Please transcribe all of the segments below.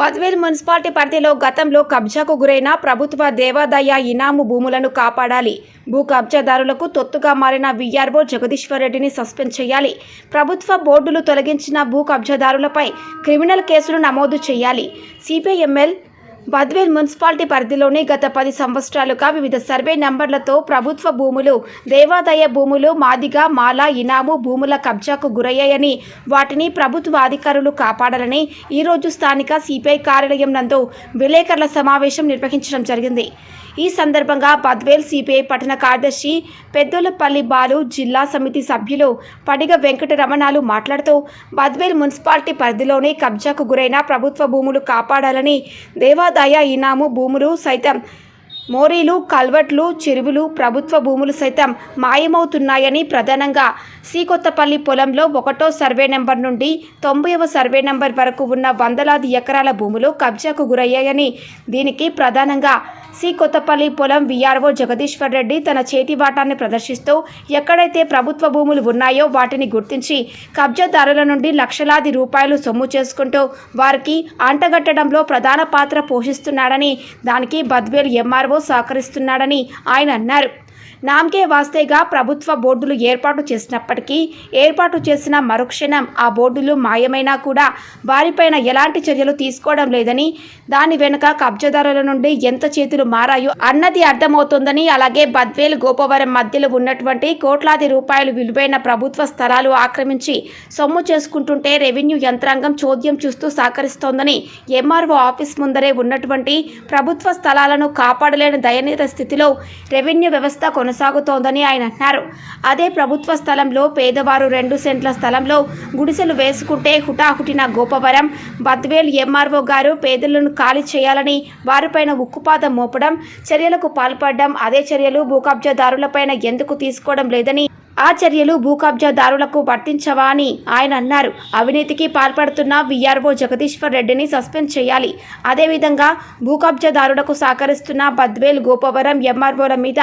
Badvel municipality పరిధిలో గతంలో కబ్జాకు గురైన ప్రభుత్వ దేవాదాయ ఇనాము భూములను కాపాడాలి. భూ కబ్జాదారులకు తొత్తుగా మారిన విఆర్ఓ జగదీశ్వర్ రెడ్డిని సస్పెండ్ చేయాలి. ప్రభుత్వ బోర్డులు తొలగించిన భూ కబ్జాదారులపై క్రిమినల్ కేసులు నమోదు చేయాలి. సిపిఐఎంఎల్ బద్వేల్ మున్సిపాలిటీ పరిధిలోని గత పది సంవత్సరాలుగా వివిధ సర్వే నంబర్లతో ప్రభుత్వ భూములు దేవాదాయ భూములు మాదిగా మాల ఇనాము భూముల కబ్జాకు గురయ్యాయని వాటిని ప్రభుత్వ అధికారులు కాపాడాలని ఈరోజు స్థానిక సిపిఐ కార్యాలయం నందు విలేకరుల సమావేశం నిర్వహించడం జరిగింది. ఈ సందర్భంగా బద్వేల్ సిపిఐ పట్టణ కార్యదర్శి పెద్దోలపల్లి బాలు జిల్లా సమితి సభ్యులు పడిగ వెంకటరమణాలు మాట్లాడుతూ బద్వేల్ మున్సిపాలిటీ పరిధిలోని కబ్జాకు గురైన ప్రభుత్వ భూములు కాపాడాలని దేవాదాయ ఇనాము భూములు సైతం మోరీలు కల్వట్లు చెరువులు ప్రభుత్వ భూములు సైతం మాయమవుతున్నాయని ప్రధానంగా శ్రీకొత్తపల్లి పొలంలో ఒకటో సర్వే నెంబర్ నుండి తొంభైవ సర్వే నెంబర్ వరకు ఉన్న వందలాది ఎకరాల భూములు కబ్జాకు గురయ్యాయని దీనికి ప్రధానంగా సి కొత్తపల్లి పొలం విఆర్ఓ జగదీశ్వర్ రెడ్డి తన చేతి వాటాన్ని ప్రదర్శిస్తూ ఎక్కడైతే ప్రభుత్వ భూములు ఉన్నాయో వాటిని గుర్తించి కబ్జాదారుల నుండి లక్షలాది రూపాయలు సొమ్ము చేసుకుంటూ వారికి అంటగట్టడంలో ప్రధాన పాత్ర పోషిస్తున్నాడని దానికి బద్వేల్ ఎంఆర్ చంద్రబాబు సహకరిస్తున్నాడని ఆయన అన్నారు. నామకే వాస్తేగా ప్రభుత్వ బోర్డులు ఏర్పాటు చేసినప్పటికీ ఏర్పాటు చేసిన మరుక్షణం ఆ బోర్డులు మాయమైనా కూడా వారిపైన ఎలాంటి చర్యలు తీసుకోవడం లేదని దాని వెనుక కబ్జాదారుల నుండి ఎంత చేతులు మారాయో అన్నది అర్థమవుతుందని అలాగే బద్వేలు గోపవరం మధ్యలో ఉన్నటువంటి కోట్లాది రూపాయలు విలువైన ప్రభుత్వ స్థలాలు ఆక్రమించి సొమ్ము చేసుకుంటుంటే రెవెన్యూ యంత్రాంగం చోద్యం చూస్తూ సహకరిస్తోందని ఎంఆర్ఓ ఆఫీస్ ముందరే ఉన్నటువంటి ప్రభుత్వ స్థలాలను కాపాడలేని దయనీయ స్థితిలో రెవెన్యూ వ్యవస్థ కొనసాగుతోందని ఆయన అన్నారు. అదే ప్రభుత్వ స్థలంలో పేదవారు రెండు సెంట్ల స్థలంలో గుడిసెలు వేసుకుంటే హుటాహుటిన గోపవరం బద్వేల్ ఎంఆర్ఓ గారు పేదలను ఖాళీ చేయాలని వారిపైన ఉక్కుపాదం మోపడం చర్యలకు పాల్పడడం అదే చర్యలు భూకబ్జాదారులపైన ఎందుకు తీసుకోవడం లేదని ఆ చర్యలు భూ కబ్జాదారులకు వర్తించవా అని ఆయన అన్నారు. అవినీతికి పాల్పడుతున్న వీఆర్ఓ జగదీశ్వర్ రెడ్డిని సస్పెండ్ చేయాలి. అదేవిధంగా భూ కబ్జాదారులకు సహకరిస్తున్న బద్వేల్ గోపవరం ఎంఆర్ఓల మీద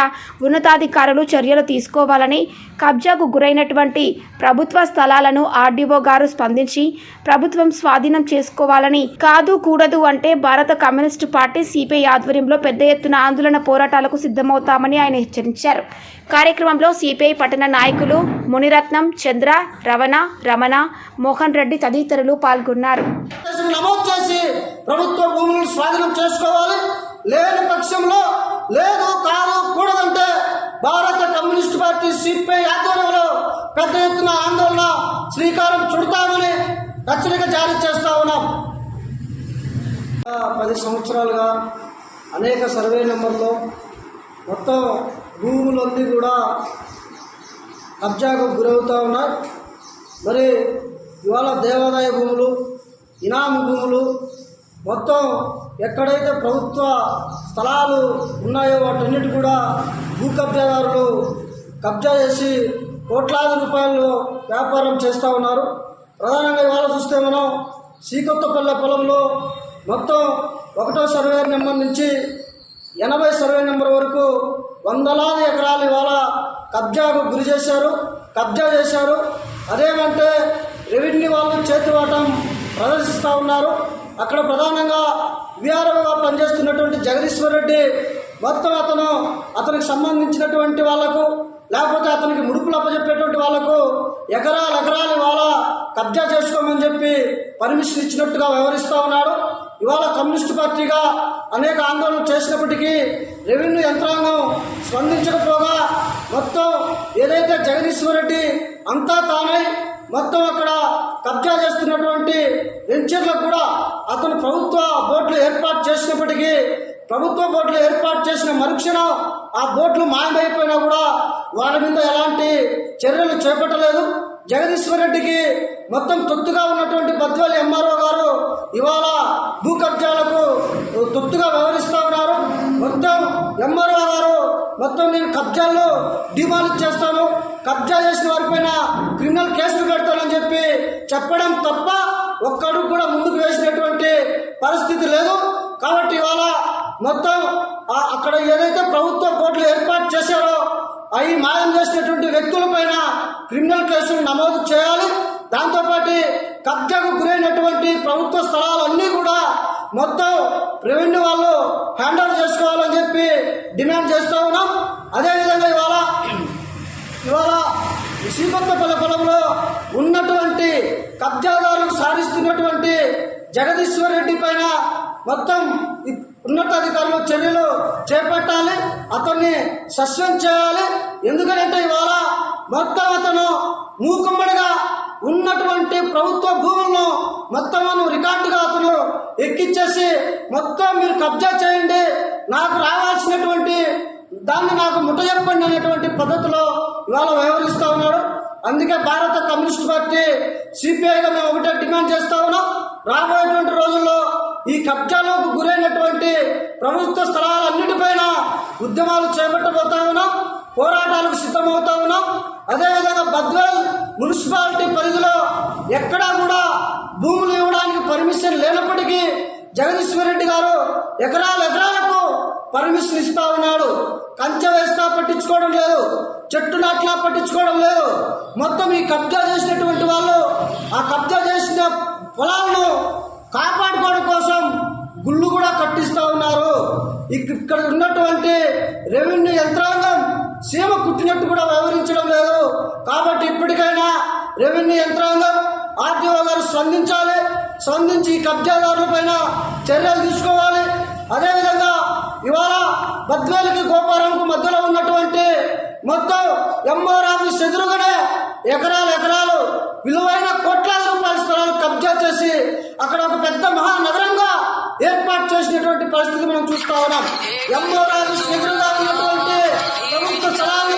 ఉన్నతాధికారులు చర్యలు తీసుకోవాలని కబ్జాకు గురైనటువంటి ప్రభుత్వ స్థలాలను ఆర్డీఓ గారు స్పందించి ప్రభుత్వం స్వాధీనం చేసుకోవాలని కాదు కూడదు అంటే భారత కమ్యూనిస్టు పార్టీ సిపిఐ ఆధ్వర్యంలో పెద్ద ఎత్తున ఆందోళన పోరాటాలకు సిద్ధమవుతామని ఆయన హెచ్చరించారు. కార్యక్రమంలో సిపిఐ పట్టణ నాయకులు నాయకులు మునిరత్నం చంద్ర రవణ రమణ మోహన్ రెడ్డి తదితరులు పాల్గొన్నారు. నమోదు చేసి ప్రభుత్వ భూములను స్వాధీనం చేసుకోవాలి. లేని పక్షంలో లేదు కాదు కూడదంటే భారత కమ్యూనిస్ట్ పార్టీ సిపిఐ ఆధ్వర్యంలో పెద్ద ఎత్తున ఆందోళన శ్రీకారం చుడతామని హెచ్చరిక జారీ చేస్తా ఉన్నాం. పది సంవత్సరాలుగా అనేక సర్వే నెంబర్లో మొత్తం భూములన్నీ కూడా కబ్జాకు గురవుతూ ఉన్నాయి మరి ఇవాళ దేవాదాయ భూములు ఇనామి భూములు మొత్తం ఎక్కడైతే ప్రభుత్వ స్థలాలు ఉన్నాయో వాటన్నిటి కూడా భూ కబ్జాదారులు కబ్జా చేసి కోట్లాది రూపాయలు వ్యాపారం చేస్తూ ఉన్నారు. ప్రధానంగా ఇవాళ చూస్తే మనం శ్రీకొత్తపల్లె పొలంలో మొత్తం ఒకటో సర్వే నెంబర్ నుంచి ఎనభై సర్వే నెంబర్ వరకు వందలాది ఎకరాలు ఇవాళ కబ్జాకు గురి చేశారు కబ్జా చేశారు. అదేమంటే రెవెన్యూ వాళ్ళు చేతివాటం ప్రదర్శిస్తూ ఉన్నారు. అక్కడ ప్రధానంగా విఆర్ఓగా పనిచేస్తున్నటువంటి జగదీశ్వర్ రెడ్డి మొత్తం అతను అతనికి సంబంధించినటువంటి వాళ్ళకు లేకపోతే అతనికి ముడుపులు అప్పచెప్పేటువంటి వాళ్ళకు ఎకరాలు ఎకరాలు ఇవాళ కబ్జా చేసుకోమని చెప్పి పర్మిషన్ ఇచ్చినట్టుగా వ్యవహరిస్తూ ఉన్నాడు. ఇవాళ కమ్యూనిస్ట్ పార్టీగా అనేక ఆందోళనలు చేసినప్పటికీ రెవెన్యూ యంత్రాంగం స్పందించకపోగా మొత్తం ఏదైతే జగదీశ్వర్ రెడ్డి అంతా తానై మొత్తం అక్కడ కబ్జా చేస్తున్నటువంటి వెంచర్లకు కూడా అతను ప్రభుత్వ బోట్లు ఏర్పాటు చేసినప్పటికీ ప్రభుత్వ బోట్లు ఏర్పాటు చేసిన మరుక్షణం ఆ బోట్లు మాయమైపోయినా కూడా వాళ్ళ మీద ఎలాంటి చర్యలు చేపట్టలేదు. జగదీశ్వర్ రెడ్డికి మొత్తం తొత్తుగా ఉన్నటువంటి బద్వల్ ఎంఆర్ఓ గారు ఇవాళ భూ కబ్జాలకు తొత్తుగా వ్యవహరిస్తూ ఉన్నారు. మొత్తం ఎంఆర్ఓ గారు మొత్తం నేను కబ్జాల్లో డిమాండ్ చేస్తాను. కబ్జా చేసిన వారిపైన క్రిమినల్ కేసులు పెడతానని చెప్పి చెప్పడం తప్ప ఒక్కడు కూడా ముందుకు వేసినటువంటి పరిస్థితి లేదు. కాబట్టి ఇవాళ మొత్తం అక్కడ ఏదైతే ప్రభుత్వ కోర్టులు ఏర్పాటు చేశారో అవి మాయం చేసినటువంటి వ్యక్తులపైన క్రిమినల్ కేసులు నమోదు చేయాలి. దాంతోపాటు కబ్జాకు గురైనటువంటి ప్రభుత్వ స్థలాలన్నీ కూడా మొత్తం రెవెన్యూ వాళ్ళు హ్యాండిల్ చేసుకోవాలని చెప్పి డిమాండ్ చేస్తూ ఉన్నాం. అదేవిధంగా ఇవాళ ఇవాళ శ్రీకొత్తపల్లి పొలంలో ఉన్నటువంటి కబ్జాదారులు సాధిస్తున్నటువంటి జగదీశ్వర్ రెడ్డి పైన మొత్తం ఉన్నతాధికారులు చర్యలు చేపట్టాలి. అతన్ని సస్పెండ్ చేయాలి. ఎందుకంటే ఇవాళ మొత్తం అతను మూకుమ్మడిగా ఉన్నటువంటి ప్రభుత్వ భూములను మొత్తం రికార్డుగా అతను ఎక్కిచ్చేసి మొత్తం మీరు కబ్జా చేయండి. నాకు రావాల్సినటువంటి దాన్ని నాకు ముట్ట చెప్పండి అనేటువంటి పద్ధతిలో ఇవాళ వ్యవహరిస్తూ ఉన్నాడు. అందుకే భారత కమ్యూనిస్ట్ పార్టీ సిపిఐగా మేము ఒకటే డిమాండ్ చేస్తా ఉన్నాం. రాబోయేటువంటి రోజుల్లో ఈ కబ్జాలకు గురైనటువంటి ప్రభుత్వ స్థలాలన్నిటిపైన ఉద్యమాలు చేపట్టబోతా ఉన్నాం. పోరాటాలకు సిద్ధమవుతా ఉన్నాం. అదేవిధంగా బద్వేల్ మున్సిపాలిటీ పరిధిలో ఎక్కడా కూడా భూములు ఇవ్వడానికి పర్మిషన్ లేనప్పటికీ జగదీశ్వర్ రెడ్డి గారు ఎకరాల ఎకరాలకు పర్మిషన్ ఇస్తా ఉన్నాడు. కంచె పట్టించుకోవడం లేదు. చెట్టు నాట్లా పట్టించుకోవడం లేదు. మొత్తం ఈ కబ్జా చేసినటువంటి వాళ్ళు ఆ కబ్జా చేసిన పొలాలను కాపాడుకోవడం కోసం గుళ్ళు కూడా కట్టిస్తూ ఉన్నారు. ఇక్కడ ఉన్నటువంటి రెవెన్యూ యంత్రాంగం సీమ కుట్టినట్టు కూడా వ్యవహరించడం లేదు. కాబట్టి ఇప్పటికైనా రెవెన్యూ యంత్రాంగం ఆర్టీఓ గారు స్పందించాలి. స్పందించి ఈ కబ్జాదారుల పైన చర్యలు తీసుకోవాలి. అదేవిధంగా ఇవాళ బద్వేలకి గోపాల మొత్తం ఎంఆర్ ఆఫీస్ ఎదురుగానే ఎకరాలు ఎకరాలు విలువైన కోట్లాది రూపాయల స్థలాలు కబ్జా చేసి అక్కడ ఒక పెద్ద మహానగరంగా ఏర్పాటు చేసినటువంటి పరిస్థితి మనం చూస్తా ఉన్నాం. ఎంఆర్ ఆఫీస్ ఎదురుగా ఉన్నటువంటి ప్రభుత్వ స్థలాలను